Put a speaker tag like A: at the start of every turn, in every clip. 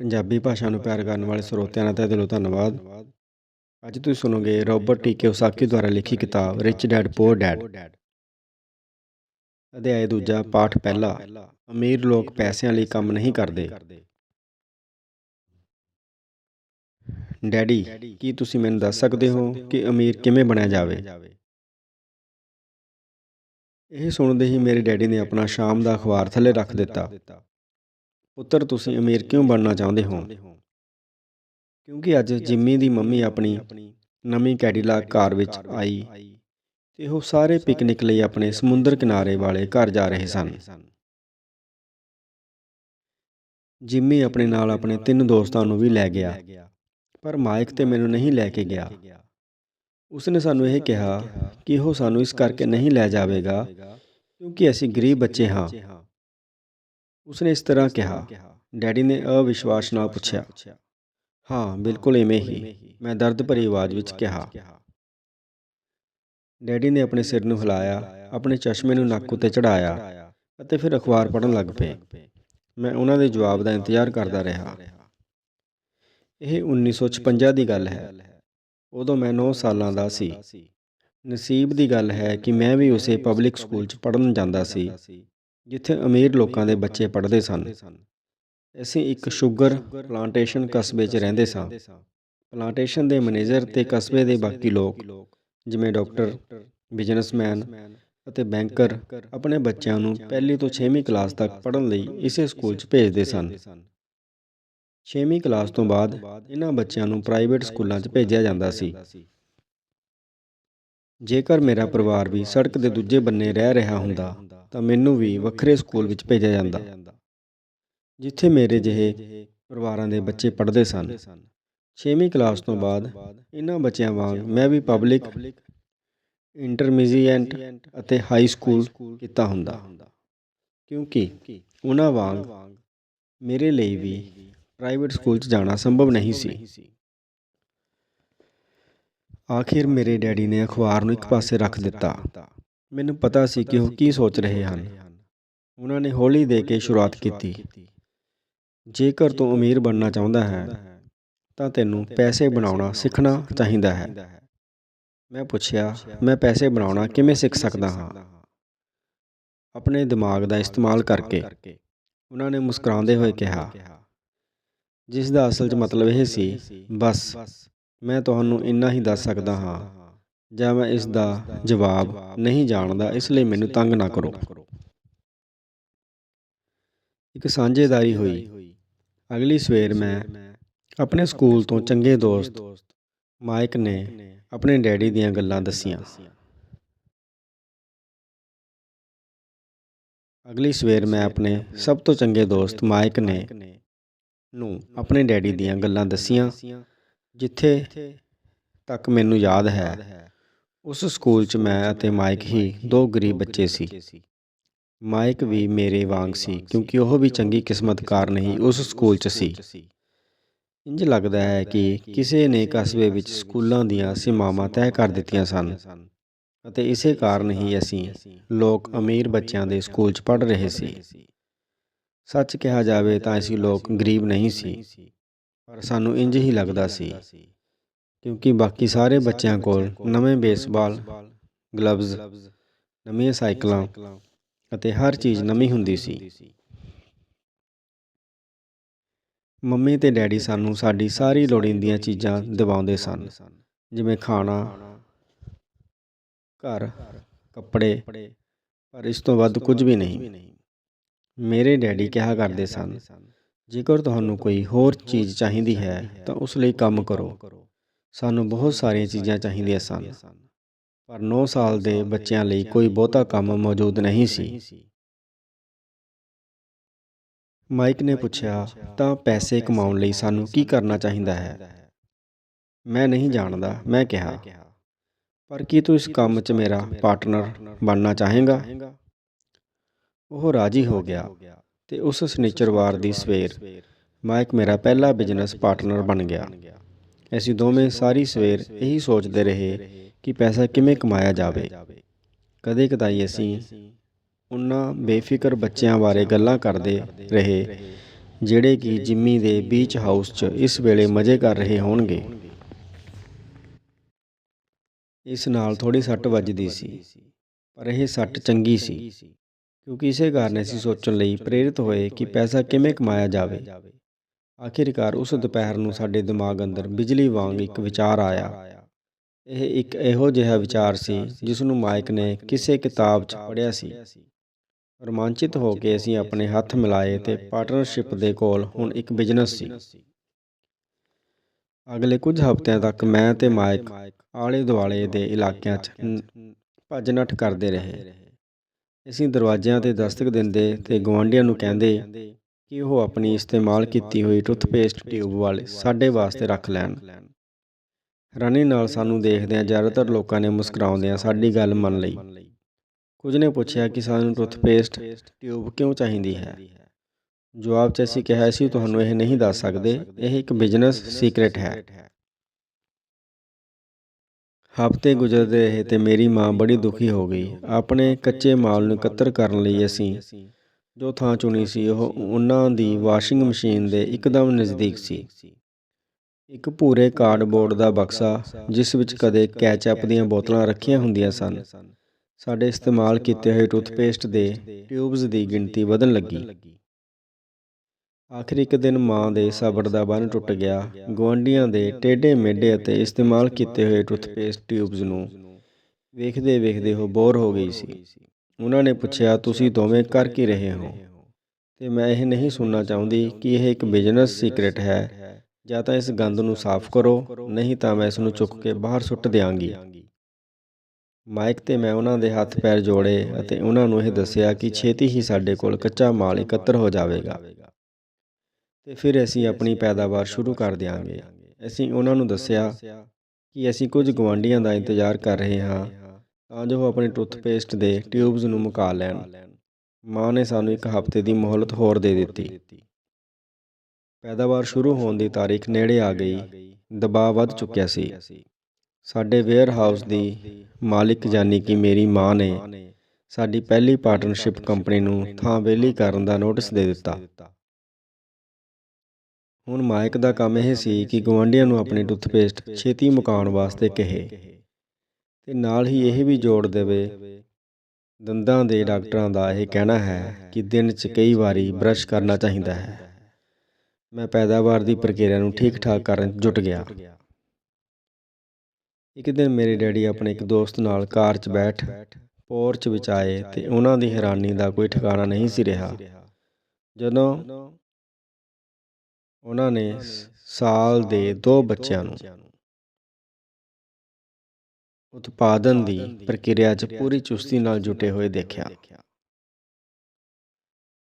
A: ਪੰਜਾਬੀ ਭਾਸ਼ਾ ਨੂੰ ਪਿਆਰ ਕਰਨ ਵਾਲੇ ਸਰੋਤਿਆਂ ਦਾ ਤਹਿ ਦਿਲੋਂ ਧੰਨਵਾਦ। ਅੱਜ ਤੁਸੀਂ ਸੁਣੋਗੇ ਰੋਬਰਟ ਟੀ ਕਿਓਸਾਕੀ ਦੁਆਰਾ ਲਿਖੀ ਕਿਤਾਬ ਰਿਚ ਡੈਡ ਪੂਅਰ ਡੈਡ ਅਧਿਆਇ ਦੂਜਾ, ਪਾਠ ਪਹਿਲਾ, ਅਮੀਰ ਲੋਕ ਪੈਸਿਆਂ ਲਈ ਕੰਮ ਨਹੀਂ ਕਰਦੇ। ਡੈਡੀ, ਕੀ ਤੁਸੀਂ ਮੈਨੂੰ ਦੱਸ ਸਕਦੇ ਹੋ ਕਿ ਅਮੀਰ ਕਿਵੇਂ ਬਣਿਆ ਜਾਵੇ? ਇਹ ਸੁਣਦੇ ਹੀ ਮੇਰੇ ਡੈਡੀ ਨੇ ਆਪਣਾ ਸ਼ਾਮ ਦਾ ਅਖਬਾਰ ਥੱਲੇ ਰੱਖ ਦਿੱਤਾ। ਪੁੱਤਰ ਤੁਸੀਂ ਅਮੀਰ ਕਿਉਂ ਬਣਨਾ ਚਾਹੁੰਦੇ ਹੋ? ਕਿਉਂਕਿ ਅੱਜ ਜਿੰਮੀ ਦੀ ਮੰਮੀ ਆਪਣੀ ਨਵੀਂ ਕੈਡੀਲਾਕ ਕਾਰ ਵਿੱਚ ਆਈ ਤੇ ਉਹ ਸਾਰੇ ਪਿਕਨਿਕ ਲਈ ਆਪਣੇ ਸਮੁੰਦਰ ਕਿਨਾਰੇ ਵਾਲੇ ਘਰ ਜਾ ਰਹੇ ਸਨ। ਜਿੰਮੀ ਆਪਣੇ ਨਾਲ ਆਪਣੇ ਤਿੰਨ ਦੋਸਤਾਂ ਨੂੰ ਵੀ ਲੈ ਗਿਆ। ਪਰ ਮਾਈਕ ਤੇ ਮੈਨੂੰ ਨਹੀਂ ਲੈ ਕੇ ਗਿਆ। ਉਸਨੇ ਸਾਨੂੰ ਇਹ ਕਿਹਾ ਕਿ ਉਹ ਸਾਨੂੰ ਇਸ ਕਰਕੇ ਨਹੀਂ ਲੈ ਜਾਵੇਗਾ ਕਿਉਂਕਿ ਅਸੀਂ ਗਰੀਬ ਬੱਚੇ ਹਾਂ। ਉਸਨੇ ਇਸ ਤਰ੍ਹਾਂ ਕਿਹਾ ਡੈਡੀ ਨੇ ਅਵਿਸ਼ਵਾਸ ਨਾਲ ਪੁੱਛਿਆ ਹਾਂ ਬਿਲਕੁਲ ਐਵੇਂ ਹੀ ਮੈਂ ਦਰਦ ਭਰੀ ਆਵਾਜ਼ ਵਿੱਚ ਕਿਹਾ। ਡੈਡੀ ਨੇ ਆਪਣੇ ਸਿਰ ਨੂੰ ਹਿਲਾਇਆ ਆਪਣੇ ਚਸ਼ਮੇ ਨੂੰ ਨੱਕ ਉੱਤੇ ਚੜਾਇਆ ਅਤੇ ਫਿਰ ਅਖਬਾਰ ਪੜ੍ਹਨ ਲੱਗ ਪਏ। ਮੈਂ ਉਹਨਾਂ ਦੇ ਜਵਾਬ ਦਾ ਇੰਤਜ਼ਾਰ ਕਰਦਾ ਰਿਹਾ। ਇਹ 1956 ਦੀ ਗੱਲ ਹੈ। ਉਦੋਂ ਮੈਂ 9 ਸਾਲਾਂ ਦਾ ਸੀ। ਨਸੀਬ ਦੀ ਗੱਲ ਹੈ ਕਿ ਮੈਂ ਵੀ ਉਸੇ ਪਬਲਿਕ ਸਕੂਲ 'ਚ ਪੜ੍ਹਨ ਜਾਂਦਾ ਸੀ। ਜਿੱਥੇ ਅਮੀਰ ਲੋਕਾਂ ਦੇ ਬੱਚੇ ਪੜ੍ਹਦੇ ਸਨ। ਅਸੀਂ ਇੱਕ ਸ਼ੂਗਰ ਪਲਾਂਟੇਸ਼ਨ ਕਸਬੇ 'ਚ ਰਹਿੰਦੇ ਸਾਂ। ਪਲਾਂਟੇਸ਼ਨ ਦੇ ਮੈਨੇਜਰ ਤੇ ਕਸਬੇ ਦੇ ਬਾਕੀ ਲੋਕ ਜਿਵੇਂ ਡਾਕਟਰ ਬਿਜ਼ਨਸਮੈਨ ਅਤੇ ਬੈਂਕਰ ਆਪਣੇ ਬੱਚਿਆਂ ਨੂੰ ਪਹਿਲੀ ਤੋਂ 6ਵੀਂ ਕਲਾਸ ਤੱਕ ਪੜ੍ਹਨ ਲਈ ਇਸੇ ਸਕੂਲ 'ਚ ਭੇਜਦੇ ਸਨ। 6ਵੀਂ ਕਲਾਸ ਤੋਂ ਬਾਅਦ ਇਹਨਾਂ ਬੱਚਿਆਂ ਨੂੰ ਪ੍ਰਾਈਵੇਟ ਸਕੂਲਾਂ 'ਚ ਭੇਜਿਆ ਜਾਂਦਾ ਸੀ। ਜੇਕਰ ਮੇਰਾ ਪਰਿਵਾਰ ਵੀ ਸੜਕ ਦੇ ਦੂਜੇ ਬੰਨੇ ਰਹਿ ਰਿਹਾ ਹੁੰਦਾ ਤਾਂ ਮੈਨੂੰ ਵੀ ਵੱਖਰੇ ਸਕੂਲ ਵਿੱਚ ਭੇਜਿਆ ਜਾਂਦਾ। ਜਿੱਥੇ ਮੇਰੇ ਜਿਹੇ ਪਰਿਵਾਰਾਂ ਦੇ ਬੱਚੇ ਪੜ੍ਹਦੇ ਸਨ। 6ਵੀਂ ਕਲਾਸ ਤੋਂ ਬਾਅਦ ਇਹਨਾਂ ਬੱਚਿਆਂ ਵਾਂਗ ਮੈਂ ਵੀ ਪਬਲਿਕ ਇੰਟਰਮੀਡੀਏਟ ਅਤੇ ਹਾਈ ਸਕੂਲ ਕੀਤਾ ਹੁੰਦਾ। ਕਿਉਂਕਿ ਉਹਨਾਂ ਵਾਂਗ ਮੇਰੇ ਲਈ ਵੀ ਪ੍ਰਾਈਵੇਟ ਸਕੂਲ 'ਚ ਜਾਣਾ ਸੰਭਵ ਨਹੀਂ ਸੀ। ਆਖਿਰ ਮੇਰੇ ਡੈਡੀ ਨੇ ਅਖਬਾਰ ਨੂੰ ਇੱਕ ਪਾਸੇ ਰੱਖ ਦਿੱਤਾ। ਮੈਨੂੰ ਪਤਾ ਸੀ ਕਿ ਉਹ ਕੀ ਸੋਚ ਰਹੇ ਹਨ। ਉਹਨਾਂ ਨੇ ਹੌਲੀ ਦੇ ਕੇ ਸ਼ੁਰੂਆਤ ਕੀਤੀ। ਜੇਕਰ ਤੂੰ ਅਮੀਰ ਬਣਨਾ ਚਾਹੁੰਦਾ ਹੈ, ਤਾਂ ਤੈਨੂੰ ਪੈਸੇ ਬਣਾਉਣਾ ਸਿੱਖਣਾ ਚਾਹੀਦਾ ਹੈ। ਮੈਂ ਪੁੱਛਿਆ, ਮੈਂ ਪੈਸੇ ਬਣਾਉਣਾ ਕਿਵੇਂ ਸਿੱਖ ਸਕਦਾ ਹਾਂ? ਆਪਣੇ ਦਿਮਾਗ ਦਾ ਇਸਤੇਮਾਲ ਕਰਕੇ ਉਹਨਾਂ ਨੇ ਮੁਸਕਰਾਉਂਦੇ ਹੋਏ ਕਿਹਾ, ਜਿਸ ਦਾ ਅਸਲ 'ਚ ਮਤਲਬ ਇਹ ਸੀ, ਬਸ, ਮੈਂ ਤੁਹਾਨੂੰ ਇੰਨਾ ਹੀ ਦੱਸ ਸਕਦਾ ਹਾਂ। ਜਾਂ ਮੈਂ ਇਸ ਦਾ ਜਵਾਬ ਨਹੀਂ ਜਾਣਦਾ, ਇਸ ਲਈ ਮੈਨੂੰ ਤੰਗ ਨਾ ਕਰੋ। ਇੱਕ ਸਾਂਝੇਦਾਰੀ ਹੋਈ। ਅਗਲੀ ਸਵੇਰ ਮੈਂ ਆਪਣੇ ਸਕੂਲ ਤੋਂ ਚੰਗੇ ਦੋਸਤ ਮਾਈਕ ਨੇ ਆਪਣੇ ਡੈਡੀ ਦੀਆਂ ਗੱਲਾਂ ਦੱਸੀਆਂ। ਅਗਲੀ ਸਵੇਰ ਮੈਂ ਆਪਣੇ ਸਭ ਤੋਂ ਚੰਗੇ ਦੋਸਤ ਮਾਈਕ ਨੇ ਨੂੰ ਆਪਣੇ ਡੈਡੀ ਦੀਆਂ ਗੱਲਾਂ ਦੱਸੀਆਂ, ਜਿੱਥੇ ਤੱਕ ਮੈਨੂੰ ਯਾਦ ਹੈ। ਉਸ ਸਕੂਲ 'ਚ ਮੈਂ ਅਤੇ ਮਾਈਕ ਹੀ ਦੋ ਗਰੀਬ ਬੱਚੇ ਸੀ। ਮਾਈਕ ਵੀ ਮੇਰੇ ਵਾਂਗ ਸੀ, ਕਿਉਂਕਿ ਉਹ ਵੀ ਚੰਗੀ ਕਿਸਮਤ ਕਾਰਨ ਹੀ ਉਸ ਸਕੂਲ 'ਚ ਸੀ। ਇੰਜ ਲੱਗਦਾ ਹੈ ਕਿ ਕਿਸੇ ਨੇ ਕਸਬੇ ਵਿੱਚ ਸਕੂਲਾਂ ਦੀਆਂ ਸੀਮਾਵਾਂ ਤੈਅ ਕਰ ਦਿੱਤੀਆਂ ਸਨ ਅਤੇ ਇਸੇ ਕਾਰਨ ਹੀ ਅਸੀਂ ਲੋਕ ਅਮੀਰ ਬੱਚਿਆਂ ਦੇ ਸਕੂਲ 'ਚ ਪੜ੍ਹ ਰਹੇ ਸੀ। ਸੱਚ ਕਿਹਾ ਜਾਵੇ ਤਾਂ ਅਸੀਂ ਲੋਕ ਗਰੀਬ ਨਹੀਂ ਸੀ, ਪਰ ਸਾਨੂੰ ਇੰਜ ਹੀ ਲੱਗਦਾ ਸੀ ਕਿਉਂਕਿ ਬਾਕੀ ਸਾਰੇ ਬੱਚਿਆਂ ਕੋਲ ਨਵੇਂ ਬੇਸਬਾਲ ਗਲਵਜ਼ ਨਵੀਆਂ ਸਾਈਕਲਾਂ ਅਤੇ ਹਰ ਚੀਜ਼ ਨਵੀਂ ਹੁੰਦੀ ਸੀ। ਮੰਮੀ ਤੇ ਡੈਡੀ ਸਾਨੂੰ ਸਾਡੀ ਸਾਰੀ ਲੋੜੀਂਦੀਆਂ ਚੀਜ਼ਾਂ ਦਿਵਾਉਂਦੇ ਸਨ। ਜਿਵੇਂ ਖਾਣਾ ਘਰ ਕੱਪੜੇ ਪਰ ਇਸ ਤੋਂ ਵੱਧ ਕੁਝ ਵੀ ਨਹੀਂ। ਮੇਰੇ ਡੈਡੀ ਕਿਹਾ ਕਰਦੇ ਸਨ ਜੇਕਰ ਤੁਹਾਨੂੰ ਕੋਈ ਹੋਰ ਚੀਜ਼ ਚਾਹੀਦੀ ਹੈ ਤਾਂ ਉਸ ਲਈ ਕੰਮ ਕਰੋ। ਸਾਨੂੰ ਬਹੁਤ ਸਾਰੀਆਂ ਚੀਜ਼ਾਂ ਚਾਹੀਦੀਆਂ ਸਨ। ਪਰ 9 ਸਾਲ ਦੇ ਬੱਚਿਆਂ ਲਈ ਕੋਈ ਬਹੁਤਾ ਕੰਮ ਮੌਜੂਦ ਨਹੀਂ ਸੀ। ਮਾਈਕ ਨੇ ਪੁੱਛਿਆ ਤਾਂ ਪੈਸੇ ਕਮਾਉਣ ਲਈ ਸਾਨੂੰ ਕੀ ਕਰਨਾ ਚਾਹੀਦਾ ਹੈ? ਮੈਂ ਨਹੀਂ ਜਾਣਦਾ ਮੈਂ ਕਿਹਾ। ਪਰ ਕੀ ਤੂੰ ਇਸ ਕੰਮ 'ਚ ਮੇਰਾ ਪਾਰਟਨਰ ਬਣਨਾ ਚਾਹੇਗਾ? ਉਹ ਰਾਜੀ ਹੋ ਗਿਆ ਤੇ ਉਸ ਸਨੀਚਰਵਾਰ ਦੀ ਸਵੇਰ ਮਾਈਕ ਮੇਰਾ ਪਹਿਲਾ ਬਿਜ਼ਨਸ ਪਾਰਟਨਰ ਬਣ ਗਿਆ। ਅਸੀਂ ਦੋਵੇਂ ਸਾਰੀ ਸਵੇਰ ਇਹੀ ਸੋਚਦੇ ਰਹੇ ਕਿ ਪੈਸਾ ਕਿਵੇਂ ਕਮਾਇਆ ਜਾਵੇ। ਕਦੇ ਕਦਾਈ ਅਸੀਂ ਉਹਨਾਂ ਬੇਫਿਕਰ ਬੱਚਿਆਂ ਬਾਰੇ ਗੱਲਾਂ ਕਰਦੇ ਰਹੇ, ਜਿਹੜੇ ਕਿ ਜਿੰਮੀ ਦੇ ਬੀਚ ਹਾਊਸ 'ਚ ਇਸ ਵੇਲੇ ਮਜ਼ੇ ਕਰ ਰਹੇ ਹੋਣਗੇ। ਇਸ ਨਾਲ ਥੋੜੀ ਸੱਟ ਵੱਜਦੀ ਸੀ, ਪਰ ਇਹ ਸੱਟ ਚੰਗੀ ਸੀ, ਕਿਉਂਕਿ ਇਸੇ ਕਾਰਨ ਅਸੀਂ ਸੋਚਣ ਲਈ ਪ੍ਰੇਰਿਤ ਹੋਏ ਕਿ ਪੈਸਾ ਕਿਵੇਂ ਕਮਾਇਆ ਜਾਵੇ। ਆਖਿਰਕਾਰ ਉਸ ਦੁਪਹਿਰ ਨੂੰ ਸਾਡੇ ਦਿਮਾਗ ਅੰਦਰ ਬਿਜਲੀ ਵਾਂਗ ਇੱਕ ਵਿਚਾਰ ਆਇਆ। ਇਹ ਇੱਕ ਇਹੋ ਜਿਹਾ ਵਿਚਾਰ ਸੀ ਜਿਸ ਨੂੰ ਮਾਈਕ ਨੇ ਕਿਸੇ ਕਿਤਾਬ 'ਚ ਪੜ੍ਹਿਆ ਸੀ। ਰੋਮਾਂਚਿਤ ਹੋ ਕੇ ਅਸੀਂ ਆਪਣੇ ਹੱਥ ਮਿਲਾਏ ਤੇ ਪਾਰਟਨਰਸ਼ਿਪ ਦੇ ਕੋਲ ਹੁਣ ਇੱਕ ਬਿਜ਼ਨਸ ਸੀ। ਅਗਲੇ ਕੁਝ ਹਫ਼ਤਿਆਂ ਤੱਕ ਮੈਂ ਤੇ ਮਾਈਕ ਆਲੇ ਦੁਆਲੇ ਦੇ ਇਲਾਕਿਆਂ 'ਚ ਭੱਜ ਨੱਠ ਕਰਦੇ ਰਹੇ। ਅਸੀਂ ਦਰਵਾਜ਼ਿਆਂ ਤੇ ਦਸਤਕ ਦਿੰਦੇ ਤੇ ਗੁਆਂਢੀਆਂ ਨੂੰ ਕਹਿੰਦੇ ਕਿ ਉਹ ਆਪਣੀ ਇਸਤੇਮਾਲ ਕੀਤੀ ਹੋਈ ਟੁੱਥਪੇਸਟ ਟਿਊਬ ਵਾਲੇ ਸਾਡੇ ਵਾਸਤੇ ਰੱਖ ਲੈਣ। ਹੈਰਾਨੀ ਨਾਲ ਸਾਨੂੰ ਦੇਖਦਿਆਂ ਜ਼ਿਆਦਾਤਰ ਲੋਕਾਂ ਨੇ ਮੁਸਕਰਾਉਂਦਿਆਂ ਸਾਡੀ ਗੱਲ ਮੰਨ ਲਈ। ਕੁਝ ਨੇ ਪੁੱਛਿਆ ਕਿ ਸਾਨੂੰ ਟੁੱਥਪੇਸਟ ਟਿਊਬ ਕਿਉਂ ਚਾਹੀਦੀ ਹੈ? ਜਵਾਬ 'ਚ ਅਸੀਂ ਕਿਹਾ ਸੀ ਤੁਹਾਨੂੰ ਇਹ ਨਹੀਂ ਦੱਸ ਸਕਦੇ। ਇਹ ਇੱਕ ਬਿਜ਼ਨਸ ਸੀਕ੍ਰੇਟ ਹੈ। ਹਫ਼ਤੇ ਗੁਜ਼ਰਦੇ ਰਹੇ ਤੇ ਮੇਰੀ ਮਾਂ ਬੜੀ ਦੁਖੀ ਹੋ ਗਈ। ਆਪਣੇ ਕੱਚੇ ਮਾਲ ਨੂੰ ਇਕੱਤਰ ਕਰਨ ਲਈ ਅਸੀਂ ਜੋ ਥਾਂ ਚੁਣੀ ਸੀ, ਉਹ ਉਹਨਾਂ ਦੀ ਵਾਸ਼ਿੰਗ ਮਸ਼ੀਨ ਦੇ ਇੱਕਦਮ ਨਜ਼ਦੀਕ ਸੀ। ਇੱਕ ਭੂਰੇ ਕਾਰਡਬੋਰਡ ਦਾ ਬਕਸਾ, ਜਿਸ ਵਿੱਚ ਕਦੇ ਕੈਚਅਪ ਦੀਆਂ ਬੋਤਲਾਂ ਰੱਖੀਆਂ ਹੁੰਦੀਆਂ ਸਨ। ਸਾਡੇ ਇਸਤੇਮਾਲ ਕੀਤੇ ਹੋਏ ਟੂਥਪੇਸਟ ਦੇ ਟਿਊਬਸ ਦੀ ਗਿਣਤੀ ਵਧਣ ਲੱਗੀ। ਆਖਿਰ ਇੱਕ ਦਿਨ ਮਾਂ ਦੇ ਸਬਰ ਦਾ ਬੰਨ ਟੁੱਟ ਗਿਆ। ਗੁਆਂਢੀਆਂ ਦੇ ਟੇਢੇ ਮੇਢੇ ਅਤੇ ਇਸਤੇਮਾਲ ਕੀਤੇ ਹੋਏ ਟੂਥਪੇਸਟ ਟਿਊਬਸ ਨੂੰ ਵੇਖਦੇ ਵੇਖਦੇ ਉਹ ਬੋਰ ਹੋ ਗਈ ਸੀ। ਉਹਨਾਂ ਨੇ ਪੁੱਛਿਆ ਤੁਸੀਂ ਦੋਵੇਂ ਕਰ ਕੀ ਰਹੇ ਹੋ? ਤੇ ਮੈਂ ਇਹ ਨਹੀਂ ਸੁਣਨਾ ਚਾਹੁੰਦੀ ਕਿ ਇਹ ਇੱਕ ਬਿਜ਼ਨਸ ਸੀਕ੍ਰੇਟ ਹੈ। ਜਾਂ ਤਾਂ ਇਸ ਗੰਦ ਨੂੰ ਸਾਫ਼ ਕਰੋ ਨਹੀਂ ਤਾਂ ਮੈਂ ਇਸ ਨੂੰ ਚੁੱਕ ਕੇ ਬਾਹਰ ਸੁੱਟ ਦਿਆਂਗੀ। ਮਾਈਕ ਤੇ ਮੈਂ ਉਹਨਾਂ ਦੇ ਹੱਥ ਪੈਰ ਜੋੜੇ ਅਤੇ ਉਹਨਾਂ ਨੂੰ ਇਹ ਦੱਸਿਆ ਕਿ ਛੇਤੀ ਹੀ ਸਾਡੇ ਕੋਲ ਕੱਚਾ ਮਾਲ ਇਕੱਤਰ ਹੋ ਜਾਵੇਗਾ। ਤੇ ਫਿਰ ਅਸੀਂ ਆਪਣੀ ਪੈਦਾਵਾਰ ਸ਼ੁਰੂ ਕਰ ਦਿਆਂਗੇ। ਅਸੀਂ ਉਹਨਾਂ ਨੂੰ ਦੱਸਿਆ ਕਿ ਅਸੀਂ ਕੁਝ ਗਵਾਂਢੀਆਂ ਦਾ ਇੰਤਜ਼ਾਰ ਕਰ ਰਹੇ ਹਾਂ। ਤਾਂ ਜੋ ਉਹ ਆਪਣੀ ਟੁੱਥਪੇਸਟ ਦੇ ਟਿਊਬਸ ਨੂੰ ਮੁਕਾ ਲੈਣ। ਮਾਂ ਨੇ ਸਾਨੂੰ ਇੱਕ ਹਫ਼ਤੇ ਦੀ ਮੋਹਲਤ ਹੋਰ ਦੇ ਦਿੱਤੀ। ਪੈਦਾਵਾਰ ਸ਼ੁਰੂ ਹੋਣ ਦੀ ਤਾਰੀਖ ਨੇੜੇ ਆ ਗਈ। ਦਬਾਅ ਵੱਧ ਚੁੱਕਿਆ ਸੀ। ਸਾਡੇ ਵੇਅਰ ਹਾਊਸ ਦੀ ਮਾਲਿਕ ਯਾਨੀ ਕਿ ਮੇਰੀ ਮਾਂ ਨੇ ਸਾਡੀ ਪਹਿਲੀ ਪਾਰਟਨਰਸ਼ਿਪ ਕੰਪਨੀ ਨੂੰ ਥਾਂ ਵਿਹਲੀ ਕਰਨ ਦਾ ਨੋਟਿਸ ਦੇ ਦਿੱਤਾ। ਹੁਣ ਮਾਇਕ ਦਾ ਕੰਮ ਇਹ ਸੀ ਕਿ ਗਵਾਂਢੀਆਂ ਨੂੰ ਆਪਣੀ ਟੁੱਥਪੇਸਟ ਛੇਤੀ ਮੁਕਾਉਣ ਵਾਸਤੇ ਕਹੇ। ਤੇ ਨਾਲ ਹੀ ਇਹ ਵੀ ਜੋੜ ਦੇਵੇ। ਦੰਦਾਂ ਦੇ ਡਾਕਟਰਾਂ ਦਾ ਇਹ ਕਹਿਣਾ ਹੈ ਕਿ ਦਿਨ 'ਚ ਕਈ ਵਾਰੀ ਬ੍ਰਸ਼ ਕਰਨਾ ਚਾਹੀਦਾ ਹੈ। ਮੈਂ ਪੈਦਾਵਾਰ ਦੀ ਪ੍ਰਕਿਰਿਆ ਨੂੰ ਠੀਕ ਠਾਕ ਕਰਨ ਜੁਟ ਗਿਆ। ਇੱਕ ਦਿਨ ਮੇਰੇ ਡੈਡੀ ਆਪਣੇ ਇੱਕ ਦੋਸਤ ਨਾਲ ਕਾਰ 'ਚ ਬੈਠ ਪੋਰਚ ਵਿੱਚ ਆਏ ਤੇ ਉਹਨਾਂ ਦੀ ਹੈਰਾਨੀ ਦਾ ਕੋਈ ਠਿਕਾਣਾ ਨਹੀਂ ਸੀ ਰਿਹਾ। ਜਦੋਂ ਉਹਨਾਂ ਨੇ ਸਾਲ ਦੇ ਦੋ ਬੱਚਿਆਂ ਨੂੰ ਉਤਪਾਦਨ ਦੀ ਪ੍ਰਕਿਰਿਆ 'ਚ ਪੂਰੀ ਚੁਸਤੀ ਨਾਲ ਜੁਟੇ ਹੋਏ ਦੇਖਿਆ।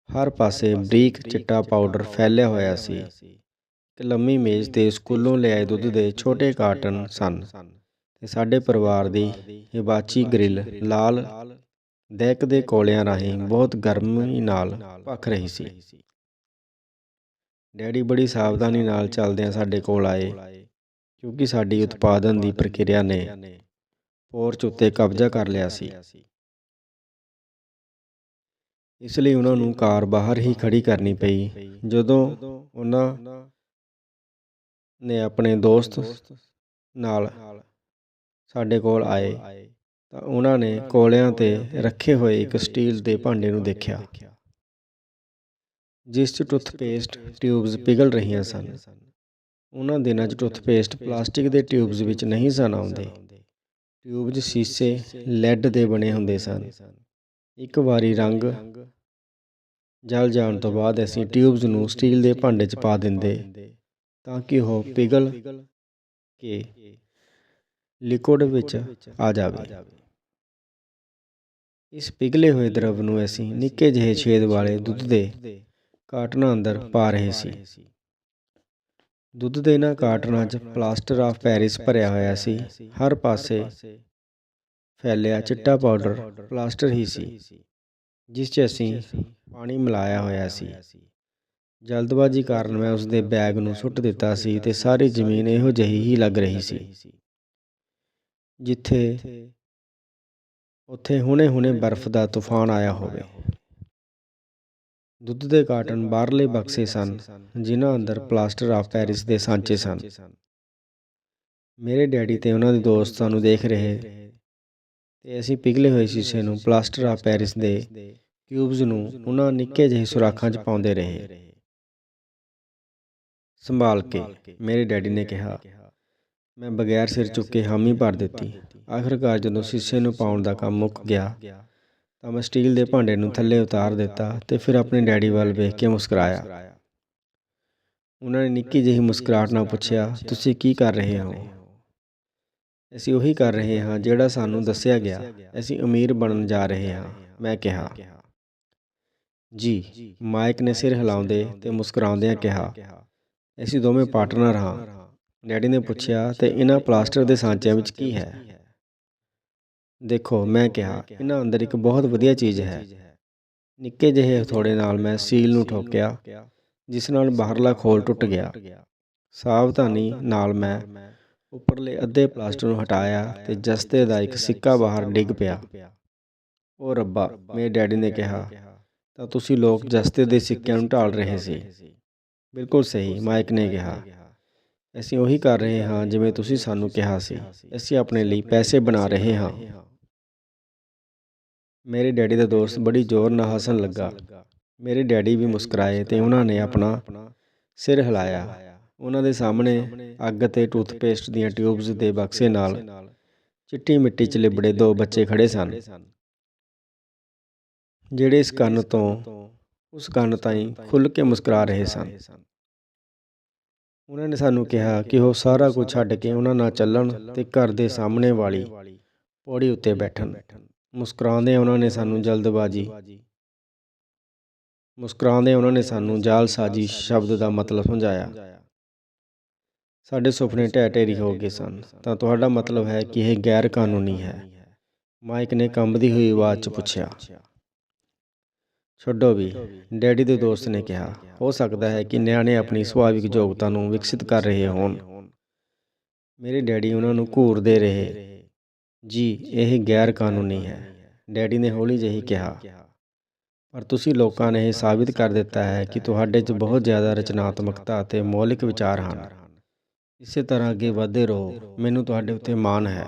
A: ਹਰ ਪਾਸੇ ਬਰੀਕ ਚਿੱਟਾ ਪਾਊਡਰ ਫੈਲਿਆ ਹੋਇਆ ਸੀ ਇੱਕ ਲੰਮੀ ਮੇਜ਼ ਤੇ ਸਕੂਲੋਂ ਲਿਆਏ ਦੁੱਧ ਦੇ ਛੋਟੇ ਕਾਰਟਨ ਸਨ। ਤੇ ਸਾਡੇ ਪਰਿਵਾਰ ਦੀ ਹਿਬਾਚੀ ਗ੍ਰਿਲ ਲਾਲ ਦਹਿਕ ਦੇ ਕੋਲਿਆਂ ਰਾਹੀਂ ਬਹੁਤ ਗਰਮੀ ਨਾਲ ਭਖ ਰਹੀ ਸੀ। ਡੈਡੀ ਬੜੀ ਸਾਵਧਾਨੀ ਨਾਲ ਚੱਲਦਿਆਂ ਸਾਡੇ ਕੋਲ ਆਏ ਕਿਉਂਕਿ ਸਾਡੀ ਉਤਪਾਦਨ ਦੀ ਪ੍ਰਕਿਰਿਆ ਨੇ ਪੋਰਚ ਉੱਤੇ ਕਬਜ਼ਾ ਕਰ ਲਿਆ ਸੀ। ਇਸ ਲਈ ਉਹਨਾਂ ਨੂੰ ਕਾਰ ਬਾਹਰ ਹੀ ਖੜੀ ਕਰਨੀ ਪਈ। ਜਦੋਂ ਉਹਨਾਂ ਨੇ ਆਪਣੇ ਦੋਸਤ ਨਾਲ ਸਾਡੇ ਕੋਲ ਆਏ, ਤਾਂ ਉਹਨਾਂ ਨੇ ਕੋਲਿਆਂ ਤੇ ਰੱਖੇ ਹੋਏ ਇੱਕ ਸਟੀਲ ਦੇ ਭਾਂਡੇ ਨੂੰ ਦੇਖਿਆ, ਜਿਸ 'ਚ ਟੁੱਥਪੇਸਟ ਟਿਊਬਸ ਪਿਘਲ ਰਹੀਆਂ ਸਨ। ਉਹਨਾਂ ਦਿਨਾਂ 'ਚ ਟੁੱਥਪੇਸਟ ਪਲਾਸਟਿਕ ਦੇ ਟਿਊਬਸ ਵਿੱਚ ਨਹੀਂ ਸਨ ਆਉਂਦੇ। ਟਿਊਬਜ਼ ਸ਼ੀਸ਼ੇ ਲੈੱਡ ਦੇ ਬਣੇ ਹੁੰਦੇ ਸਨ। ਇੱਕ ਵਾਰੀ ਰੰਗ ਜਲ ਜਾਣ ਤੋਂ ਬਾਅਦ ਅਸੀਂ ਟਿਊਬਜ਼ ਨੂੰ ਸਟੀਲ ਦੇ ਭਾਂਡੇ 'ਚ ਪਾ ਦਿੰਦੇ ਤਾਂ ਕਿ ਉਹ ਪਿਘਲ ਕੇ ਲਿਕੁਇਡ ਵਿੱਚ ਆ ਜਾਵੇ। ਇਸ ਪਿਘਲੇ ਹੋਏ ਦਰਵ ਨੂੰ ਅਸੀਂ ਨਿੱਕੇ ਜਿਹੇ ਛੇਦ ਵਾਲੇ ਦੁੱਧ ਦੇ ਕਾਰਟਨਾਂ ਅੰਦਰ ਪਾ ਰਹੇ ਸੀ। ਦੁੱਧ ਦੇ ਇਹਨਾਂ ਕਾਰਟਨਾਂ 'ਚ ਪਲਾਸਟਰ ਆਫ ਪੈਰਿਸ ਭਰਿਆ ਹੋਇਆ ਸੀ। ਹਰ ਪਾਸੇ ਫੈਲਿਆ ਚਿੱਟਾ ਪਾਊਡਰ, ਪਲਾਸਟਰ ਹੀ ਸੀ, ਜਿਸ 'ਚ ਅਸੀਂ ਪਾਣੀ ਮਿਲਾਇਆ ਹੋਇਆ ਸੀ। ਜਲਦਬਾਜ਼ੀ ਕਾਰਨ ਮੈਂ ਉਸ ਦੇ ਬੈਗ ਨੂੰ ਸੁੱਟ ਦਿੱਤਾ ਸੀ ਤੇ ਸਾਰੀ ਜ਼ਮੀਨ ਇਹੋ ਜਿਹੀ ਹੀ ਲੱਗ ਰਹੀ ਸੀ, ਜਿੱਥੇ ਉੱਥੇ ਹੁਣੇ-ਹੁਣੇ ਬਰਫ਼ ਦਾ ਤੂਫਾਨ ਆਇਆ ਹੋਵੇ। ਦੁੱਧ ਦੇ ਕਾਰਟਨ ਬਾਹਰਲੇ ਬਕਸੇ ਸਨ, ਜਿਨ੍ਹਾਂ ਅੰਦਰ ਪਲਾਸਟਰ ਆਫ ਪੈਰਿਸ ਦੇ ਸਾਂਚੇ ਸਨ। ਮੇਰੇ ਡੈਡੀ ਤੇ ਉਹਨਾਂ ਦੇ ਦੋਸਤ ਸਾਨੂੰ ਦੇਖ ਰਹੇ ਤੇ ਅਸੀਂ ਪਿਘਲੇ ਹੋਏ ਸ਼ੀਸ਼ੇ ਨੂੰ ਪਲਾਸਟਰ ਆਫ ਪੈਰਿਸ ਦੇ ਕਿਊਬਸ ਨੂੰ ਉਹਨਾਂ ਨਿੱਕੇ ਜਿਹੇ ਸੁਰਾਖਾਂ 'ਚ ਪਾਉਂਦੇ ਰਹੇ। ਸੰਭਾਲ ਕੇ ਮੇਰੇ ਡੈਡੀ ਨੇ ਕਿਹਾ, ਮੈਂ ਬਗੈਰ ਸਿਰ ਚੁੱਕੇ ਹਾਮੀ ਭਰ ਦਿੱਤੀ। ਆਖਰਕਾਰ ਜਦੋਂ ਸ਼ੀਸ਼ੇ ਨੂੰ ਪਾਉਣ ਦਾ ਕੰਮ ਮੁੱਕ ਗਿਆ ਤਾਂ ਮੈਂ ਸਟੀਲ ਦੇ ਭਾਂਡੇ ਨੂੰ ਥੱਲੇ ਉਤਾਰ ਦਿੱਤਾ ਤੇ ਫਿਰ ਆਪਣੇ ਡੈਡੀ ਵੱਲ ਵੇਖ ਕੇ ਮੁਸਕਰਾਇਆ। ਉਹਨਾਂ ਨੇ ਨਿੱਕੀ ਜਿਹੀ ਮੁਸਕਰਾਹਟ ਨਾਲ ਪੁੱਛਿਆ, ਤੁਸੀਂ ਕੀ ਕਰ ਰਹੇ ਹੋ? ਅਸੀਂ ਉਹੀ ਕਰ ਰਹੇ ਹਾਂ ਜਿਹੜਾ ਸਾਨੂੰ ਦੱਸਿਆ ਗਿਆ। ਅਸੀਂ ਅਮੀਰ ਬਣਨ ਜਾ ਰਹੇ ਹਾਂ, ਮੈਂ ਕਿਹਾ। ਜੀ ਮਾਈਕ ਨੇ ਸਿਰ ਹਿਲਾਉਂਦੇ ਤੇ ਮੁਸਕਰਾਉਂਦਿਆਂ ਕਿਹਾ, ਅਸੀਂ ਦੋਵੇਂ ਪਾਰਟਨਰ ਹਾਂ। ਡੈਡੀ ਨੇ ਪੁੱਛਿਆ, ਤੇ ਇਹਨਾਂ ਪਲਾਸਟਰ ਦੇ ਸਾਂਚਿਆਂ ਵਿੱਚ ਕੀ ਹੈ? ਦੇਖੋ ਮੈਂ ਕਿਹਾ ਇਹਨਾਂ ਅੰਦਰ ਇੱਕ ਬਹੁਤ ਵਧੀਆ ਚੀਜ਼ ਹੈ। ਨਿੱਕੇ ਜਿਹੇ ਹਥੌੜੇ ਨਾਲ ਮੈਂ ਸੀਲ ਨੂੰ ਠੋਕਿਆ ਜਿਸ ਨਾਲ ਬਾਹਰਲਾ ਖੋਲ ਟੁੱਟ ਗਿਆ। ਸਾਵਧਾਨੀ ਨਾਲ ਮੈਂ ਉੱਪਰਲੇ ਅੱਧੇ ਪਲਾਸਟਰ ਨੂੰ ਹਟਾਇਆ ਤੇ ਜਸਤੇ ਦਾ ਇੱਕ ਸਿੱਕਾ ਬਾਹਰ ਡਿੱਗ ਪਿਆ। ਉਹ ਰੱਬਾ ਮੇਰੇ ਡੈਡੀ ਨੇ ਕਿਹਾ ਤਾਂ ਤੁਸੀਂ ਲੋਕ ਜਸਤੇ ਦੇ ਸਿੱਕਿਆਂ ਨੂੰ ਢਾਲ ਰਹੇ ਸੀ। ਬਿਲਕੁਲ ਸਹੀ ਮਾਈਕ ਨੇ ਕਿਹਾ। ਅਸੀਂ ਉਹੀ ਕਰ ਰਹੇ ਹਾਂ ਜਿਵੇਂ ਤੁਸੀਂ ਸਾਨੂੰ ਕਿਹਾ ਸੀ। ਅਸੀਂ ਆਪਣੇ ਲਈ ਪੈਸੇ ਬਣਾ ਰਹੇ ਹਾਂ। ਮੇਰੇ ਡੈਡੀ ਦਾ ਦੋਸਤ ਬੜੀ ਜ਼ੋਰ ਨਾਲ ਹੱਸਣ ਲੱਗਾ। ਮੇਰੇ ਡੈਡੀ ਵੀ ਮੁਸਕਰਾਏ ਤੇ ਉਹਨਾਂ ਨੇ ਆਪਣਾ ਸਿਰ ਹਿਲਾਇਆ। ਉਹਨਾਂ ਦੇ ਸਾਹਮਣੇ ਅੱਗ ਤੇ ਟੂਥਪੇਸਟ ਦੀਆਂ ਟਿਊਬਸ ਦੇ ਬਕਸੇ ਨਾਲ ਚਿੱਟੀ ਮਿੱਟੀ 'ਚ ਲਿਬੜੇ ਦੋ ਬੱਚੇ ਖੜੇ ਸਨ। ਜਿਹੜੇ ਇਸ ਕੰਨ ਤੋਂ, ਉਸ ਕੰਨ ਤਾਈਂ ਖੁੱਲ੍ਹ ਕੇ ਮੁਸਕਰਾ ਰਹੇ ਸਨ। ਉਹਨਾਂ ਨੇ ਸਾਨੂੰ ਕਿਹਾ ਕਿ ਉਹ ਸਾਰਾ ਕੁਝ ਛੱਡ ਕੇ ਉਹਨਾਂ ਨਾਲ ਚੱਲਣ ਤੇ ਘਰ ਦੇ ਸਾਹਮਣੇ ਵਾਲੀ ਪੌੜੀ ਉੱਤੇ ਬੈਠਣ। ਮੁਸਕਰਾਉਂਦੇ ਉਹਨਾਂ ਨੇ ਸਾਨੂੰ ਜਲਦਬਾਜ਼ੀ। ਮੁਸਕਰਾਉਂਦੇ ਉਹਨਾਂ ਨੇ ਸਾਨੂੰ ਜਾਲਸਾਜੀ ਸ਼ਬਦ ਦਾ ਮਤਲਬ ਸਮਝਾਇਆ। ਸਾਡੇ ਸੁਪਨੇ ਢਹਿ ਢੇਰੀ ਹੋ ਗਏ ਸਨ। ਤਾਂ ਤੁਹਾਡਾ ਮਤਲਬ ਹੈ ਕਿ ਇਹ ਗੈਰ ਕਾਨੂੰਨੀ ਹੈ। ਮਾਈਕ ਨੇ ਕੰਬਦੀ ਹੋਈ ਆਵਾਜ਼ 'ਚ ਪੁੱਛਿਆ। ਛੱਡੋ ਵੀ, ਡੈਡੀ ਦੇ ਦੋਸਤ ਨੇ ਕਿਹਾ, ਹੋ ਸਕਦਾ ਹੈ ਕਿ ਨਿਆਣੇ ਆਪਣੀ ਸੁਭਾਵਿਕ ਯੋਗਤਾ ਨੂੰ ਵਿਕਸਿਤ ਕਰ ਰਹੇ ਹੋਣ। ਮੇਰੇ ਡੈਡੀ ਉਹਨਾਂ ਨੂੰ ਘੂਰ ਦੇ ਰਹੇ। ਜੀ, ਇਹ ਗੈਰ ਕਾਨੂੰਨੀ ਹੈ। ਡੈਡੀ ਨੇ ਹੌਲੀ ਜਿਹੀ ਕਿਹਾ, ਪਰ ਤੁਸੀਂ ਲੋਕਾਂ ਨੇ ਇਹ ਸਾਬਿਤ ਕਰ ਦਿੱਤਾ ਹੈ ਕਿ ਤੁਹਾਡੇ 'ਚ ਬਹੁਤ ਜ਼ਿਆਦਾ ਰਚਨਾਤਮਕਤਾ ਅਤੇ ਮੌਲਿਕ ਵਿਚਾਰ ਹਨ। ਇਸੇ ਤਰ੍ਹਾਂ ਅੱਗੇ ਵਧਦੇ ਰਹੋ, ਮੈਨੂੰ ਤੁਹਾਡੇ ਉੱਤੇ ਮਾਣ ਹੈ।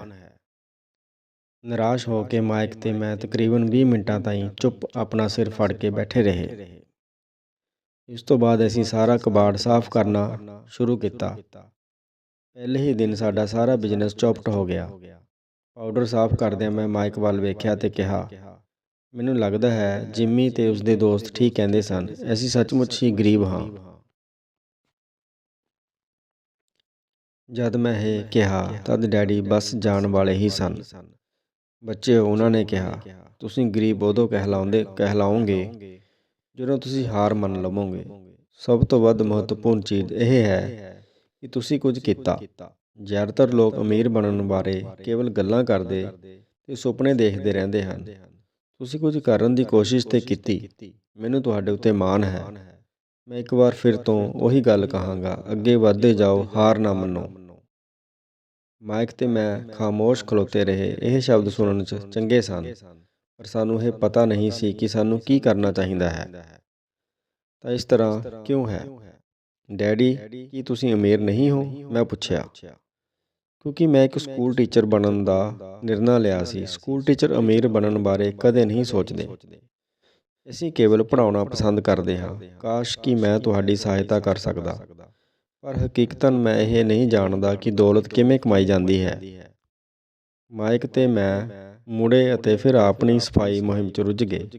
A: ਨਿਰਾਸ਼ ਹੋ ਕੇ ਮਾਈਕ ਤੇ ਮੈਂ ਤਕਰੀਬਨ ਵੀਹ ਮਿੰਟਾਂ ਤਾਈਂ ਚੁੱਪ ਆਪਣਾ ਸਿਰ ਫੜ ਕੇ ਬੈਠੇ ਰਹੇ। ਇਸ ਤੋਂ ਬਾਅਦ ਅਸੀਂ ਸਾਰਾ ਕਬਾੜ ਸਾਫ਼ ਕਰਨਾ ਸ਼ੁਰੂ ਕੀਤਾ। ਪਹਿਲੇ ਹੀ ਦਿਨ ਸਾਡਾ ਸਾਰਾ ਬਿਜ਼ਨਸ ਚੌਪਟ ਹੋ ਗਿਆ। ਪਾਊਡਰ ਸਾਫ਼ ਕਰਦਿਆਂ ਮੈਂ ਮਾਈਕ ਵੱਲ ਵੇਖਿਆ ਤੇ ਕਿਹਾ, ਮੈਨੂੰ ਲੱਗਦਾ ਹੈ ਜਿੰਮੀ ਤੇ ਉਸਦੇ ਦੋਸਤ ਠੀਕ ਕਹਿੰਦੇ ਸਨ। ਅਸੀਂ ਸੱਚਮੁੱਚ ਹੀ ਗਰੀਬ ਹਾਂ। ਜਦ ਮੈਂ ਇਹ ਕਿਹਾ, ਤਦ ਡੈਡੀ ਬਸ ਜਾਣ ਵਾਲੇ ਹੀ ਸਨ। ਬੱਚੇ ਉਹਨਾਂ ਨੇ ਕਿਹਾ, ਤੁਸੀਂ ਗਰੀਬ ਉਦੋਂ ਕਹਿਲਾਉਂਦੇ, ਕਹਿਲਾਓਗੇ ਜਦੋਂ ਤੁਸੀਂ ਹਾਰ ਮੰਨ ਲਵੋਗੇ। ਸਭ ਤੋਂ ਵੱਧ ਮਹੱਤਵਪੂਰਨ ਚੀਜ਼ ਇਹ ਹੈ ਕਿ ਤੁਸੀਂ ਕੁਝ ਕੀਤਾ। ਜ਼ਿਆਦਾਤਰ ਲੋਕ ਅਮੀਰ ਬਣਨ ਬਾਰੇ ਕੇਵਲ ਗੱਲਾਂ ਕਰਦੇ ਤੇ ਸੁਪਨੇ ਦੇਖਦੇ ਰਹਿੰਦੇ ਹਨ। ਤੁਸੀਂ ਕੁਝ ਕਰਨ ਦੀ ਕੋਸ਼ਿਸ਼ ਤੇ ਕੀਤੀ। ਮੈਨੂੰ ਤੁਹਾਡੇ ਉੱਤੇ ਮਾਣ ਹੈ। ਮੈਂ ਇੱਕ ਵਾਰ ਫਿਰ ਤੋਂ ਉਹੀ ਗੱਲ ਕਹਾਂਗਾ, ਅੱਗੇ ਵਧਦੇ ਜਾਓ, ਹਾਰ ਨਾ ਮੰਨੋ। ਮਾਈਕ ਤੇ ਮੈਂ ਖਾਮੋਸ਼ ਖਲੋਤੇ ਰਹੇ। ਇਹ ਸ਼ਬਦ ਸੁਣਨ 'ਚ ਚੰਗੇ ਸਨ, ਪਰ ਸਾਨੂੰ ਇਹ ਪਤਾ ਨਹੀਂ ਸੀ ਕਿ ਸਾਨੂੰ ਕੀ ਕਰਨਾ ਚਾਹੀਦਾ ਹੈ। ਤਾਂ ਇਸ ਤਰ੍ਹਾਂ ਕਿਉਂ ਹੈ? ਡੈਡੀ, ਕੀ ਤੁਸੀਂ ਅਮੀਰ ਨਹੀਂ ਹੋ? ਮੈਂ ਪੁੱਛਿਆ। ਕਿਉਂਕਿ ਮੈਂ ਇੱਕ ਸਕੂਲ ਟੀਚਰ ਬਣਨ ਦਾ ਨਿਰਣਾ ਲਿਆ ਸੀ। ਸਕੂਲ ਟੀਚਰ ਅਮੀਰ ਬਣਨ ਬਾਰੇ ਕਦੇ ਨਹੀਂ ਸੋਚਦੇ। ਅਸੀਂ ਕੇਵਲ ਪੜਾਉਣਾ ਪਸੰਦ ਕਰਦੇ ਹਾਂ। ਕਾਸ਼ ਕਿ ਮੈਂ ਤੁਹਾਡੀ ਸਹਾਇਤਾ ਕਰ ਸਕਦਾ। ਪਰ ਹਕੀਕਤਨ ਮੈਂ ਇਹ ਨਹੀਂ ਜਾਣਦਾ ਕਿ ਦੌਲਤ ਕਿਵੇਂ ਕਮਾਈ ਜਾਂਦੀ ਹੈ। ਮਾਈਕ ਤੇ ਮੈਂ ਮੁੜੇ ਅਤੇ ਫਿਰ ਆਪਣੀ ਸਫ਼ਾਈ ਮੁਹਿੰਮ 'ਚ ਰੁੱਝ ਗਏ।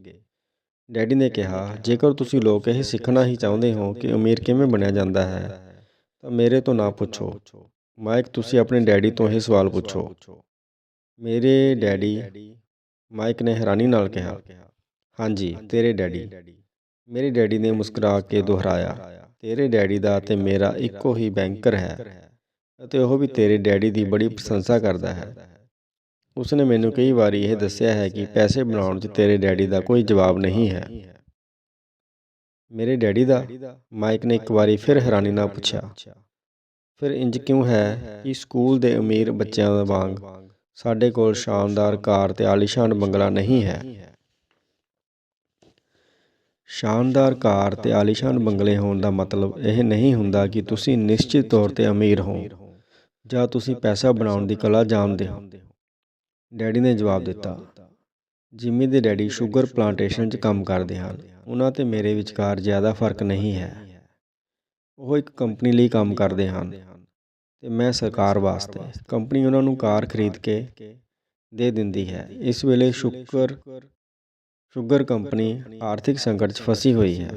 A: ਡੈਡੀ ਨੇ ਕਿਹਾ ਜੇਕਰ ਤੁਸੀਂ ਲੋਕ ਇਹ ਸਿੱਖਣਾ ਹੀ ਚਾਹੁੰਦੇ ਹੋ ਕਿ ਅਮੀਰ ਕਿਵੇਂ ਬਣਿਆ ਜਾਂਦਾ ਹੈ ਤਾਂ ਮੇਰੇ ਤੋਂ ਨਾ ਪੁੱਛੋ। ਮਾਈਕ ਤੁਸੀਂ ਆਪਣੇ ਡੈਡੀ ਤੋਂ ਇਹ ਸਵਾਲ ਪੁੱਛੋ। ਮੇਰੇ ਡੈਡੀ ਮਾਈਕ ਨੇ ਹੈਰਾਨੀ ਨਾਲ ਕਿਹਾ, ਹਾਂਜੀ, ਤੇਰੇ ਡੈਡੀ। ਮੇਰੇ ਡੈਡੀ ਨੇ ਮੁਸਕਰਾ ਕੇ ਦੁਹਰਾਇਆ, ਤੇਰੇ ਡੈਡੀ ਦਾ ਤੇ ਮੇਰਾ ਇੱਕੋ ਹੀ ਬੈਂਕਰ ਹੈ ਅਤੇ ਉਹ ਵੀ ਤੇਰੇ ਡੈਡੀ ਦੀ ਬੜੀ ਪ੍ਰਸ਼ੰਸਾ ਕਰਦਾ ਹੈ। ਉਸਨੇ ਮੈਨੂੰ ਕਈ ਵਾਰੀ ਇਹ ਦੱਸਿਆ ਹੈ ਕਿ ਪੈਸੇ ਬਣਾਉਣ 'ਚ ਤੇਰੇ ਡੈਡੀ ਦਾ ਕੋਈ ਜਵਾਬ ਨਹੀਂ ਹੈ। ਮੇਰੇ ਡੈਡੀ ਦਾ ਮਾਈਕ ਨੇ ਇੱਕ ਵਾਰੀ ਫਿਰ ਹੈਰਾਨੀ ਨਾਲ ਪੁੱਛਿਆ ਫਿਰ ਇੰਜ ਕਿਉਂ ਹੈ ਕਿ ਸਕੂਲ ਦੇ ਅਮੀਰ ਬੱਚਿਆਂ ਵਾਂਗ ਸਾਡੇ ਕੋਲ ਸ਼ਾਨਦਾਰ ਕਾਰ ਤੇ ਆਲੀਸ਼ਾਨ ਬੰਗਲਾ ਨਹੀਂ ਹੈ? ਸ਼ਾਨਦਾਰ ਕਾਰ ਤੇ ਆਲੀਸ਼ਾਨ ਬੰਗਲੇ ਹੋਣ ਦਾ ਮਤਲਬ ਇਹ ਨਹੀਂ ਹੁੰਦਾ ਕਿ ਤੁਸੀਂ ਨਿਸ਼ਚਿਤ ਤੌਰ ਤੇ ਅਮੀਰ ਹੋ ਜਾਂ ਤੁਸੀਂ ਪੈਸਾ ਬਣਾਉਣ ਦੀ ਕਲਾ ਜਾਣਦੇ ਹੋ। ਡੈਡੀ ਨੇ ਜਵਾਬ ਦਿੱਤਾ, ਜਿਮੀ ਦੇ ਡੈਡੀ ਸ਼ੂਗਰ ਪਲਾਂਟੇਸ਼ਨ 'ਚ ਕੰਮ ਕਰਦੇ ਹਨ। ਉਹਨਾਂ ਤੇ ਮੇਰੇ ਵਿਚਕਾਰ ਜ਼ਿਆਦਾ ਫ਼ਰਕ ਨਹੀਂ ਹੈ। ਉਹ ਇੱਕ ਕੰਪਨੀ ਲਈ ਕੰਮ ਕਰਦੇ ਹਨ ਅਤੇ ਮੈਂ ਸਰਕਾਰ ਵਾਸਤੇ ਕੰਪਨੀ ਉਹਨਾਂ ਨੂੰ ਕਾਰ ਖਰੀਦ ਕੇ ਦੇ ਦਿੰਦੀ ਹੈ। ਇਸ ਵੇਲੇ ਸ਼ੁਕਰ, ਸ਼ੂਗਰ ਕੰਪਨੀ ਆਰਥਿਕ ਸੰਕਟ 'ਚ ਫਸੀ ਹੋਈ ਹੈ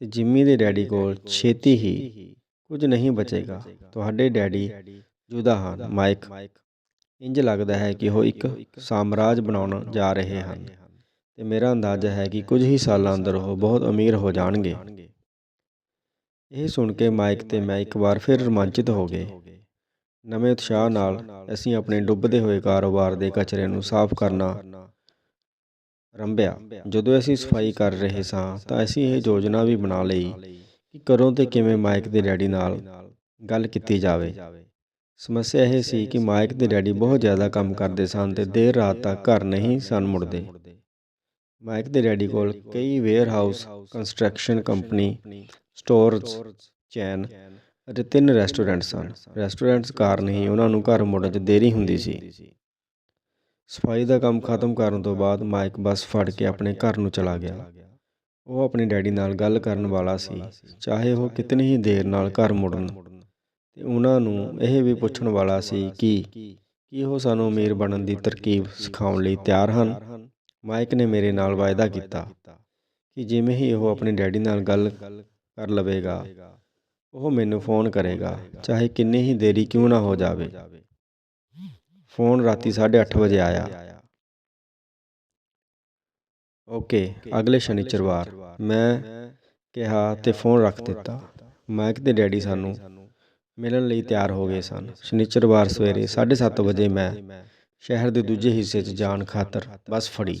A: ਤੇ ਜਿੰਮੀ ਦੇ ਡੈਡੀ ਕੋਲ ਛੇਤੀ ਹੀ ਕੁਝ ਨਹੀਂ ਬਚੇਗਾ। ਤੁਹਾਡੇ ਡੈਡੀ ਜੁਦਾ ਹਨ, ਮਾਈਕ। ਇੰਜ ਲੱਗਦਾ ਹੈ ਕਿ ਉਹ ਇੱਕ ਸਾਮਰਾਜ ਬਣਾਉਣ ਜਾ ਰਹੇ ਹਨ ਤੇ ਮੇਰਾ ਅੰਦਾਜ਼ਾ ਹੈ ਕਿ ਕੁਝ ਹੀ ਸਾਲਾਂ ਅੰਦਰ ਉਹ ਬਹੁਤ ਅਮੀਰ ਹੋ ਜਾਣਗੇ। ਇਹ ਸੁਣ ਕੇ ਮਾਈਕ ਤੇ ਮੈਂ ਇੱਕ ਵਾਰ ਫਿਰ ਰੋਮਾਂਚਿਤ ਹੋ ਗਏ। ਨਵੇਂ ਉਤਸ਼ਾਹ ਨਾਲ ਅਸੀਂ ਆਪਣੇ ਡੁੱਬਦੇ ਹੋਏ ਕਾਰੋਬਾਰ ਦੇ ਕਚਰੇ ਨੂੰ ਸਾਫ਼ ਕਰਨਾ ਰੰਭਿਆ। ਜਦੋਂ ਅਸੀਂ ਸਫ਼ਾਈ ਕਰ ਰਹੇ ਸਾਂ ਤਾਂ ਅਸੀਂ ਇਹ ਯੋਜਨਾ ਵੀ ਬਣਾ ਲਈ ਕਿ ਕਰੋ ਤੇ ਕਿਵੇਂ ਮਾਈਕ ਦੇ ਡੈਡੀ ਨਾਲ ਗੱਲ ਕੀਤੀ ਜਾਵੇ। ਸਮੱਸਿਆ ਇਹ ਸੀ ਕਿ ਮਾਈਕ ਦੇ ਡੈਡੀ ਬਹੁਤ ਜ਼ਿਆਦਾ ਕੰਮ ਕਰਦੇ ਸਨ ਤੇ ਦੇਰ ਰਾਤ ਤੱਕ ਘਰ ਨਹੀਂ ਸਨ ਮੁੜਦੇ। ਮਾਈਕ ਦੇ ਡੈਡੀ ਕੋਲ ਕਈ warehouse construction company stores chain ਅਤੇ ਤਿੰਨ ਰੈਸਟੋਰੈਂਟ ਸਨ। ਰੈਸਟੋਰੈਂਟਸ ਕਾਰਨ ਹੀ ਉਹਨਾਂ ਨੂੰ ਘਰ ਮੁੜਨ 'ਚ ਦੇਰੀ ਹੁੰਦੀ ਸੀ। ਸਫ਼ਾਈ ਦਾ ਕੰਮ ਖਤਮ ਕਰਨ ਤੋਂ ਬਾਅਦ ਮਾਈਕ ਬੱਸ ਫੜ ਕੇ ਆਪਣੇ ਘਰ ਨੂੰ ਚਲਾ ਗਿਆ। ਉਹ ਆਪਣੇ ਡੈਡੀ ਨਾਲ ਗੱਲ ਕਰਨ ਵਾਲਾ ਸੀ ਚਾਹੇ ਉਹ ਕਿਤਨੀ ਹੀ ਦੇਰ ਨਾਲ ਘਰ ਮੁੜਨ। ਤੇ ਉਹਨਾਂ ਨੂੰ ਇਹ ਵੀ ਪੁੱਛਣ ਵਾਲਾ ਸੀ ਕਿ ਕੀ ਉਹ ਸਾਨੂੰ ਅਮੀਰ ਬਣਨ ਦੀ ਤਰਕੀਬ ਸਿਖਾਉਣ ਲਈ ਤਿਆਰ ਹਨ? ਮਾਈਕ ਨੇ ਮੇਰੇ ਨਾਲ ਵਾਅਦਾ ਕੀਤਾ ਕਿ ਜਿਵੇਂ ਹੀ ਉਹ ਆਪਣੇ ਡੈਡੀ ਨਾਲ ਗੱਲ ਕਰ ਲਵੇਗਾ। ਉਹ ਮੈਨੂੰ ਫੋਨ ਕਰੇਗਾ। ਚਾਹੇ ਕਿੰਨੀ ਹੀ ਦੇਰੀ ਕਿਉਂ ਨਾ ਹੋ ਜਾਵੇ। ਫੋਨ ਰਾਤੀ 8:30 ਵਜੇ ਆਇਆ। ਓਕੇ ਅਗਲੇ ਸ਼ਨੀਚਰਵਾਰ ਮੈਂ ਕਿਹਾ ਤੇ ਫੋਨ ਰੱਖ ਦਿੱਤਾ। ਮਾਈਕ ਦੇ ਡੈਡੀ ਸਾਨੂੰ ਮਿਲਣ ਲਈ ਤਿਆਰ ਹੋ ਗਏ ਸਨ। ਸ਼ਨੀਚਰਵਾਰ ਸਵੇਰੇ 7:30 ਵਜੇ ਮੈਂ ਸ਼ਹਿਰ ਦੇ ਦੂਜੇ ਹਿੱਸੇ 'ਚ ਜਾਣ ਖਾਤਰ ਬੱਸ ਫੜੀ।